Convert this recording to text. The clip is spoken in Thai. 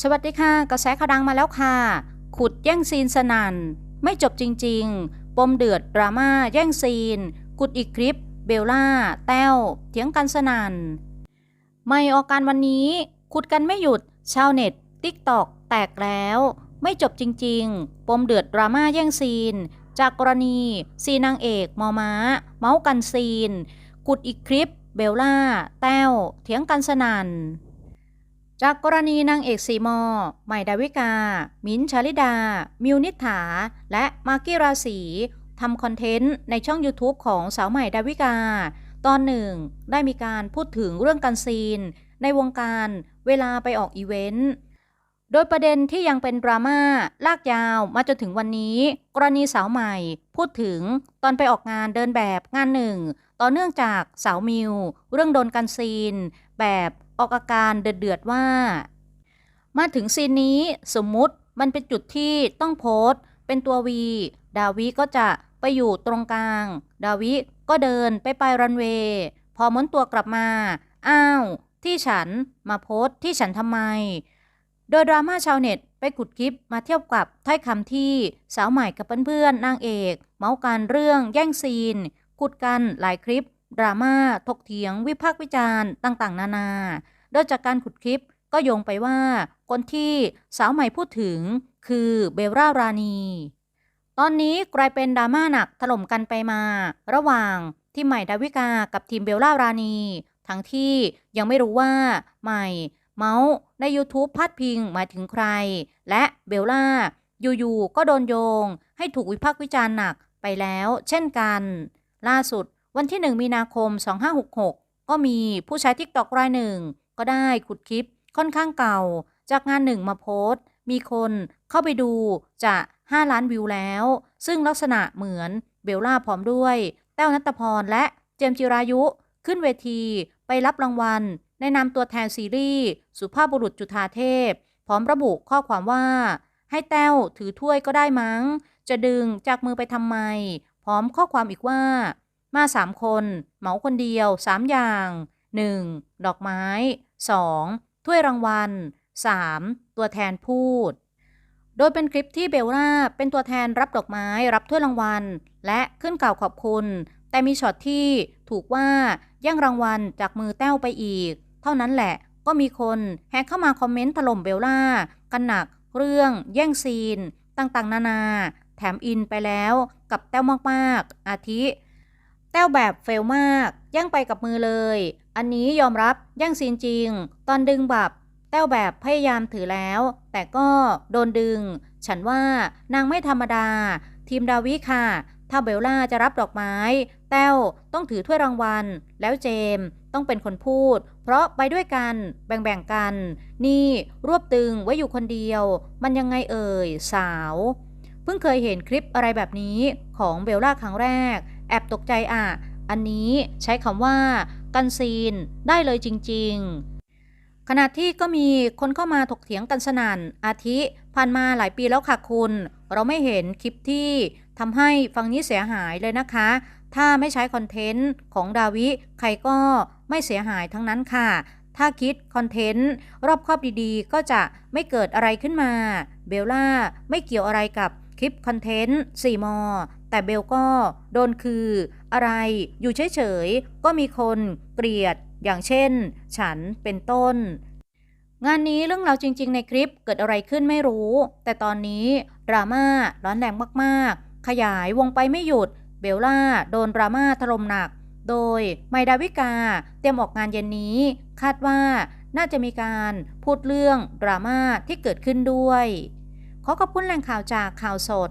สวัสดีค่ะ กระแสข่าวดังมาแล้วค่ะ ขุดแย่งซีนสนัน่น ไม่จบจริง ๆ ปมเดือดดราม่าแย่งซีน กุดอีกคลิป เบลล่า แต้วเถียงกันสนัน่น ไม่ออกการวันนี้ ขุดกันไม่หยุด ชาวเน็ต ติ๊กตอกแตกแล้ว ไม่จบจริง ๆ ปมเดือดดราม่าแย่งซีน จากกรณีซีนางเอกมอม้า เมาส์กันซีน กุดอีกคลิป เบลล่า แต้วเถียงกันสนัน่น จากกรณีนางเอกสีมอใหม่ดาวิกา มิ้นชาลิดา มิวนิฐา และมากกี้ราศีทำคอนเทนต์ในช่อง YouTube ของสาวใหม่ดาวิกา ตอนหนึ่งได้มีการพูดถึงเรื่องการซีน ในวงการเวลาไปออกอีเวนต์ โดยประเด็นที่ยังเป็นดราม่าลากยาวมาจนถึงวันนี้ กรณีสาวใหม่พูดถึงตอนไปออกงานเดินแบบงานหนึ่ง ต่อเนื่องจากสาวมิว เรื่องโดนกันซีน แบบออกอาการเดือดๆว่า มาถึงซีนนี้สมมุติมันเป็นจุดที่ต้องโพสต์เป็นตัววี ดาวิก็จะไปอยู่ตรงกลาง ดาวิก็เดินไปปลายรันเวย์ พอม้นตัวกลับมา อ้าว ที่ฉันมาโพสต์ที่ฉันทำไม โดยดราม่าชาวเน็ตไปขุดคลิปมาเทียบกับถ้อยคำที่สาวใหม่กับเพื่อนๆนางเอก เมาส์กันเรื่องแย่งซีนขุดกันหลายคลิป ดราม่าถกเถียง วิพากษ์วิจารณ์ต่างๆ นานาโดยจากการขุดคลิปก็โยงไปว่า คนที่สาวใหม่พูดถึงคือเบลล่ารานี ตอนนี้กลายเป็นดราม่าหนักถล่มกันไปมา ระหว่างที่ใหม่ดาวิกากับทีมเบลล่ารานี ทั้งที่ยังไม่รู้ว่าใหม่ เมาส์ใน YouTube พัดพิงหมายถึงใคร และเบลล่าอยู่ๆก็โดนโยง ให้ถูกวิพากษ์วิจารณ์หนักไปแล้ว เช่นกัน ล่าสุด วันที่ 1 มีนาคม 2566 ก็มีผู้ใช้ทิกตอกรายหนึ่ง ก็ได้ขุดคลิปค่อนข้างเก่า จากงานหนึ่งมาโพสต์ มีคนเข้าไปดูจะ 5 ล้านวิวแล้ว ซึ่งลักษณะเหมือนเบลล่าพร้อมด้วย แต้วนัตพรและเจมจิรายุ ขึ้นเวทีไปรับรางวัลในนามตัวแทนซีรีส์ สุภาพบุรุษจุธาเทพ พร้อมระบุข้อความว่า ให้แต้วถือถ้วยก็ได้มั้ง จะดึงจากมือไปทำไม พร้อมข้อความอีกว่า มาสามคน เหมาคนเดียวสามอย่าง 1. ดอกไม้ 2. ถ้วยรางวัล 3. ตัวแทนพูด โดยเป็นคลิปที่เบลล่าเป็นตัวแทนรับดอกไม้รับถ้วยรางวัล และขึ้นกล่าวขอบคุณ แต่มีช็อตที่ถูกว่าแย่งรางวัลจากมือแต้วไปอีก เท่านั้นแหละก็มีคนแฮกเข้ามาคอมเมนต์ถล่มเบลล่า กันหนัก เรื่อง แย่งซีน ต่างๆ นานา แถมอินไปแล้วกับแต้วมากๆ อาทิ แต้วแบบเฟลมากย่งไปกับมือเลย อันนี้ยอมรับย่งซีนจริง ตอนดึงแบบแต้วแบบพยายามถือแล้ว แต่ก็โดนดึง ฉันว่านางไม่ธรรมดา ทีมดาวิค่ะ ถ้าเบลล่าจะรับดอกไม้ แต้วต้องถือถ้วยรางวัล แล้วเจมส์ต้องเป็นคนพูด เพราะไปด้วยกันแบ่งๆกัน นี่รวบตึงไว้อยู่คนเดียว มันยังไงเอ่ยสาว เพิ่งเคยเห็นคลิปอะไรแบบนี้ของเบลล่าครั้งแรก แอบตกใจอะ อันนี้ใช้คำว่า กันซีน ได้เลยจริง ๆ ขณะที่ก็มีคนเข้ามาถกเถียงกันสนัน่น อาทิผ่านมาหลายปีแล้วค่ะคุณ เราไม่เห็นคลิปที่ทำให้ฟังนี้เสียหายเลยนะคะ ถ้าไม่ใช้คอนเทนต์ของดาวิ ใครก็ไม่เสียหายทั้งนั้นค่ะ ถ้าคิดคอนเทนต์รอบครอบดีๆ ก็จะไม่เกิดอะไรขึ้นมา เบลล่าไม่เกี่ยวอะไรกับคลิปคอนเทนต์4มอ แต่เบลก็โดนคืออะไรอยู่เฉยๆ ก็มีคนเกลียดอย่างเช่น ฉันเป็นต้น งานนี้เรื่องราวจริง ๆ ในคลิปเกิดอะไรขึ้นไม่รู้ แต่ตอนนี้ดราม่าร้อนแรงมากๆ ขยายวงไปไม่หยุด เบลล่าโดนดราม่าถล่มหนัก โดยไมดาวิกาเตรียมออกงานเย็นนี้ คาดว่าน่าจะมีการพูดเรื่องดราม่าที่เกิดขึ้นด้วย ขอขอบคุณแหล่งข่าวจากข่าวสด